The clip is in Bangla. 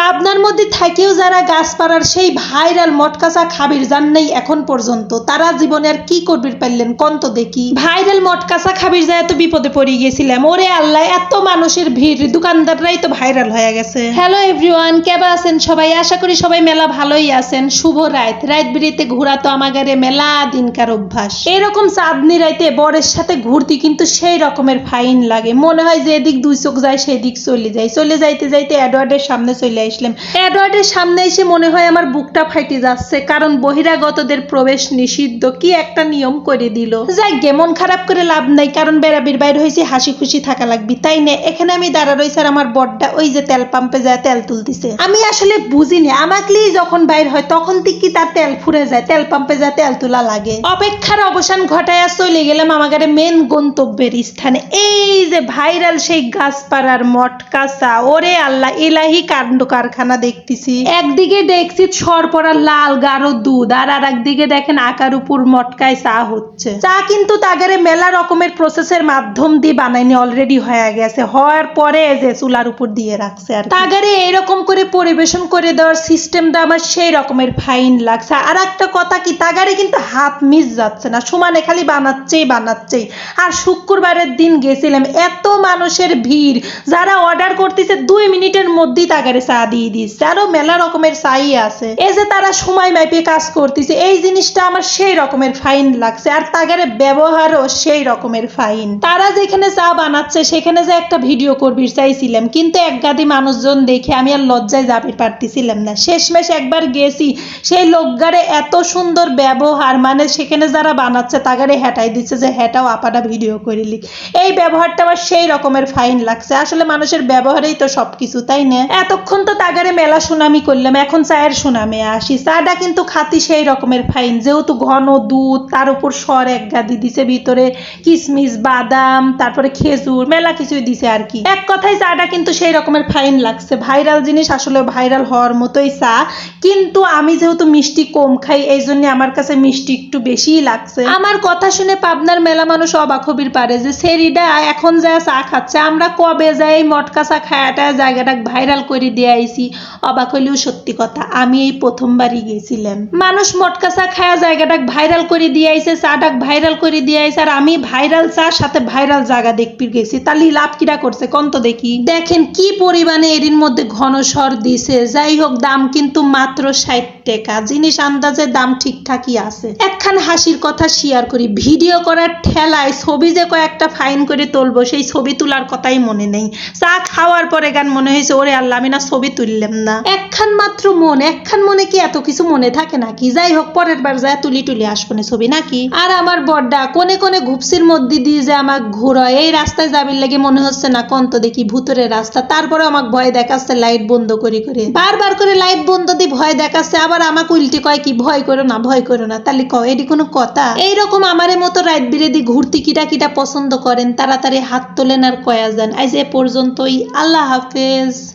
পাবনার মধ্যে থেকেও যারা গাছপাড়ার সেই ভাইরাল মটকাসা খাবির জান নেই এখন পর্যন্ত, তারা জীবনে আর কি করবির পারলেন কন্ত দেখি। ভাইরাল মটকাসা খাবির যায় এত বিপদে পড়ে গেছিলাম ওরে আল্লাহ, এত মানুষের ভিড়, দোকানদাররাই তো ভাইরাল হয়ে গেছে। হ্যালো এভরিওয়ান, কেবা আছেন সবাই? আশা করি সবাই মেলা ভালোই আছেন। শুভ রাত। রাত বিরিতে ঘোরা তো আমাগারে মেলা দিনকার অভ্যাস। এরকম চাঁদনি রাইতে বরের সাথে ঘুরতে কিন্তু সেই রকমের ফাইন লাগে। মনে হয় যে এদিক দুই চোখ যায়, সেদিক চলে যায়। চলে যাইতে যাইতে অ্যাডওয়ার্ডের সামনে চলে আসলাম। অ্যাডওয়ার্ডের সামনে এসে মনে হয় আমার বুকটা ফাইটে যাচ্ছে, কারণ বহিরাগতদের প্রবেশ নিষিদ্ধ। কি একটা নিয়ম করে দিল। যাই গে মন খারাপ করে লাভ নাই, কারণ বেড়াবির বাইর হয়েছে হাসি খুশি থাকা লাগবে, তাই না? এখানে আমি দাঁড়া রয়েছে আর আমার বড্ডা ওই যে তেল পাম্পে যায়, তেল তুলতেছে। আমি আসলে বুঝিনি, আমাকেই যখন বাইর হয়, তখন থেকে তার তেল ফুরে যায়, তেল পাম্পে যায়, তেল তোলা লাগে। অপেক্ষার অবসান ঘটায় চলে গেলাম আমাদের মেন গন্তব্যের স্থানে। এই যে ভাইরাল সেই গাছপাড়ার মটকাসা ওরে আল্লাহ এলাহি কাণ্ড কারখানা দেখতেছি। একদিকে দেখছি সরপরা লাল গাঢ় দুধ আর আর একদিকে দেখেন আকার উপর মটকায় চা হচ্ছে। চা কিন্তু তাগারে মেলা রকমের প্রসেসের মাধ্যম দিয়ে বানাইনি অলরেডি হয়ে গেছে। হওয়ার পরে যে চুলার উপর দিয়ে রাখছে আর তাগারে এরকম করে পরিবেশন করে দেওয়ার সিস্টেমটা আমার সেই রকমের ফাইন লাগছে। আর একটা কথা কি তাগারে কিন্তু হাত মিস যাচ্ছে না। সমানে খালি বানাচ্ছেই বানাচ্ছেই। আর শুক্রবারের দিন গেছিলাম এত মানুষের ভিড়। যারা অর্ডার করতেছে দুই মিনিটের মধ্যেই তাগারে চা দিয়ে দিচ্ছে আরও মেলা রকমের চাই আছে। এই যে তারা সময় মাইপে কাজ করতেছে, এই জিনিসটা আমার সেই রকমের ফাইন লাগছে। আর তাগারে ব্যবহারও সেই রকমের ফাইন তারা যেখানে চা বানাচ্ছে, সেখানে যে একটা ভিডিও করবি চাইছিলাম। কিন্তু এক গাদি মানুষজন দেখে আমি আর লজ্জায় যাবে পারতেছিলাম না। শেষমেশ একবার গেছি, সেই লোকগারে এত সুন্দর ব্যবহার মানে সেখানে যারা বানাচ্ছে তাগারে হেঁটাই দিচ্ছে যে, হেঁটাও, আপাটা ভিডিও করিলি। এই ব্যবহারটা আমার সেই রকমের ফাইন লাগছে। আসলে মানুষের ব্যবহারেই তো সবকিছু, তাই না? এতক্ষণ তো তাগারে মেলা সুনামি করলাম, এখন চায়ের সুনামে আসি। চাটা কিন্তু খাতি সেই রকমের ফাইন যেহেতু ঘন দুধ, তার উপর সর এক গাদি দিছে, ভিতরে কিশমিশ বাদাম, তারপরে খেজুর, মেলা কিছুই দিছে আর কি। এক কথায় চাটা কিন্তু সেই রকমের ফাইন লাগছে। ভাইরাল জিনিস আসলে ভাইরাল হওয়ার মতোই চা। কিন্তু আমি যেহেতু মিষ্টি কম খাই, এই জন্য আমার কাছে মিষ্টি একটু বেশিই লাগছে। আমার কথা শুনে পাবনার মেলা মানুষ অবাক হবির পারে যে, সেরিডা এখন যা চা খাচ্ছে, আমরা কবে যাই মটকা চা খায়াটা জায়গাটা ভাইরাল করে দিয়ে আইছি অবাক হইলেও সত্যি কথা, আমি এই প্রথমবারই গেছিলাম। মানুষ মটকা চা খায়া জায়গাটা ভাইরাল করে দিয়ে আইছে, চাটাক ভাইরাল করে দিয়ে আইছে, আর আমি ভাইরাল চা সাথে ভাইরাল জায়গা দেখতে গেছি। তাহলে লাভ কিরা করছে, কোন তো দেখি। দেখেন কি পরিমাণে এরির মধ্যে ঘন স্বর দিছে, যাই হোক, দাম কিন্তু মাত্র ষাট টাকা, জিনিস আন্দাজে দাম ঠিকঠাকই আছে। একখান হাসির কথা শেয়ার করি। ভিডিও করার ঠেলায় ছবি যে কয়েকটা ফাইন করে তুলবো, সেই ছবি তোলার কথাই মনে নেই। চা খাওয়ার পরে গান মনে হয়েছে, ওরে আল্লাহ, আমি না ছবি তুললাম না। একখান মাত্র মন, একখান মনে কি এত কিছু মনে থাকে নাকি? যাই হোক, পরের বার যায় তুলি তুলি আসব না ছবি নাকি? আর আমার বড্ডা কোনে কোনে ঘুপসির মধ্যে দিয়ে যে আমার ঘুরয় এই রাস্তায় যাবির লাগে মনে হচ্ছে না, কন্ত দেখি ভূতরের রাস্তা। তারপরে আমাকে ভয় দেখাচ্ছে লাইট বন্ধ করে করে। বারবার করে লাইট বন্ধ দিয়ে ভয় দেখাচ্ছে, আবার আমাকে উল্টে কয় কি, ভয় করো না, ভয় করো না। তাহলে ক এটি কোনো কথা এইরকম আমারে মতো রাইট বিরেদি ঘুরতে কিটা কিটা পছন্দ করেন, তাড়াতাড়ি হাত তোলেন আর কয়া যান। আজ এ পর্যন্তই। আল্লাহ হাফেজ।